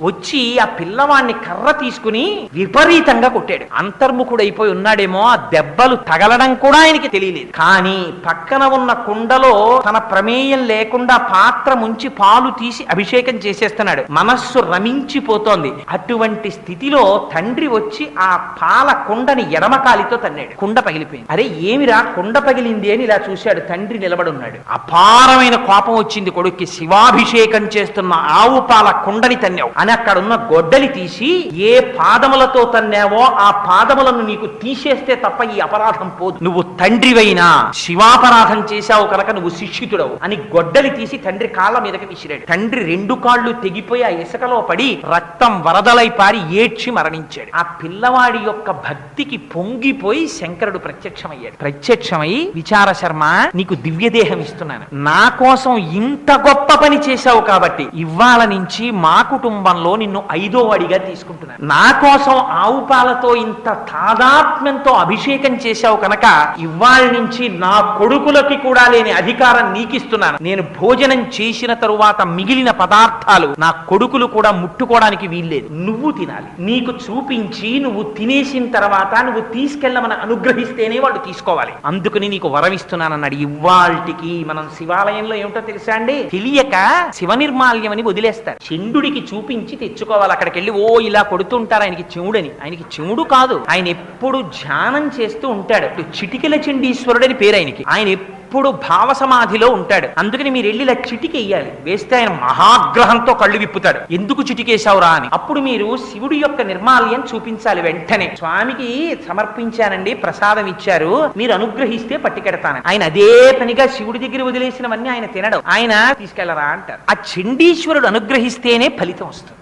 వచ్చి ఆ పిల్లవాణ్ణి కర్ర తీసుకుని విపరీతంగా కొట్టాడు. అంతర్ముఖుడైపోయి ఉన్నాడేమో ఆ దెబ్బలు తగలడం కూడా ఆయనకి తెలియలేదు. కానీ పక్కన ఉన్న కుండలో తన ప్రమేయం లేకుండా పాత్ర ముంచి పాలు తీసి అభిషేకం చేసేస్తున్నాడు. మనస్సు రమించిపోతోంది. అటువంటి స్థితిలో తండ్రి వచ్చి ఆ పాల కుండని ఎడమకాలితో తన్నాడు. కుండ పగిలిపోయింది. అరే ఏమిరా కుండ పగిలింది అని ఇలా చూశాడు. తండ్రి నిలబడి ఉన్నాడు. అపారమైన కోపం వచ్చింది కొడుక్కి. శివాభిషేకం చేస్తున్న ఆవు పాల కుండని తన్నావు. అని అక్కడ ఉన్న గొడ్డలి తీసి ఏ పాదములతో తన్నావో ఆ పాదములను నీకు తీసేస్తే తప్ప ఈ అపరాధం పోదు. నువ్వు తండ్రివైనా శివాపరాధం చేశావు కనుక నువ్వు శిక్షితుడవు అని గొడ్డలి తీసి తండ్రి కాళ్ళ మీదకి విసిరాడు. తండ్రి రెండు కాళ్ళు తెగిపోయి ఆ ఇసుకలో పడి రక్తం వరదలై పారి ఏడ్చి మరణించాడు. ఆ పిల్లవాడి యొక్క భక్తికి పొంగిపోయి శంకరుడు ప్రత్యక్షమయ్యాడు. ప్రత్యక్షమై విచార శర్మ నీకు దివ్యదేహం ఇస్తున్నాను. నా కోసం ఇంత గొప్ప పని చేశావు కాబట్టి ఇవాళ నుంచి మా కుటుంబం కుటుంబంలో నిన్ను ఐదో వాడిగా తీసుకుంటున్నాను. నా కోసం ఆవు పాలతో ఇంత తాదాత్మ్యంతో అభిషేకం చేశావు కనుక ఇవాళ నుంచి నా కొడుకులకి కూడా లేని అధికారం నీకిస్తున్నాను. నేను భోజనం చేసిన తరువాత మిగిలిన పదార్థాలు నా కొడుకులు కూడా ముట్టుకోవడానికి వీల్లేదు. నువ్వు తినాలి. నీకు చూపించి నువ్వు తినేసిన తర్వాత నువ్వు తీసుకెళ్ళమని అనుగ్రహిస్తేనే వాళ్ళు తీసుకోవాలి. అందుకని నీకు వరం ఇస్తున్నానన్నాడు ఇవాల్టికి మనం శివాలయంలో ఏమిటో తెలుసా అండి? తెలియక శివ నిర్మాల్యం అని వదిలేస్తారు. చండుడికి చూపించి తెచ్చుకోవాలి. అక్కడికి వెళ్ళి ఓ ఇలా కొడుతుంటారు. ఆయనకి చెవుడని ఆయనకి చెవుడు కాదు. ఆయన ఎప్పుడు ధ్యానం చేస్తూ ఉంటాడు. చిటికెల చండీశ్వరుడు అని పేరు ఆయనకి. ఆయన ఎప్పుడు భావ సమాధిలో ఉంటాడు. అందుకని మీరు వెళ్ళి ఇలా చిటికి వేయాలి. వేస్తే ఆయన మహాగ్రహంతో కళ్ళు విప్పుతాడు. ఎందుకు చిటికేశావురా? అని. అప్పుడు మీరు శివుడి యొక్క నిర్మాల్యం చూపించాలి వెంటనే. స్వామికి సమర్పించానండి ప్రసాదం ఇచ్చారు. మీరు అనుగ్రహిస్తే పట్టుకెడతాను ఆయన అదే పనిగా శివుడి దగ్గర వదిలేసినవన్నీ ఆయన తినడం. ఆయన తీసుకెళ్ళరా అంటారు. ఆ చండీశ్వరుడు అనుగ్రహిస్తేనే ఫలితం వస్తుంది.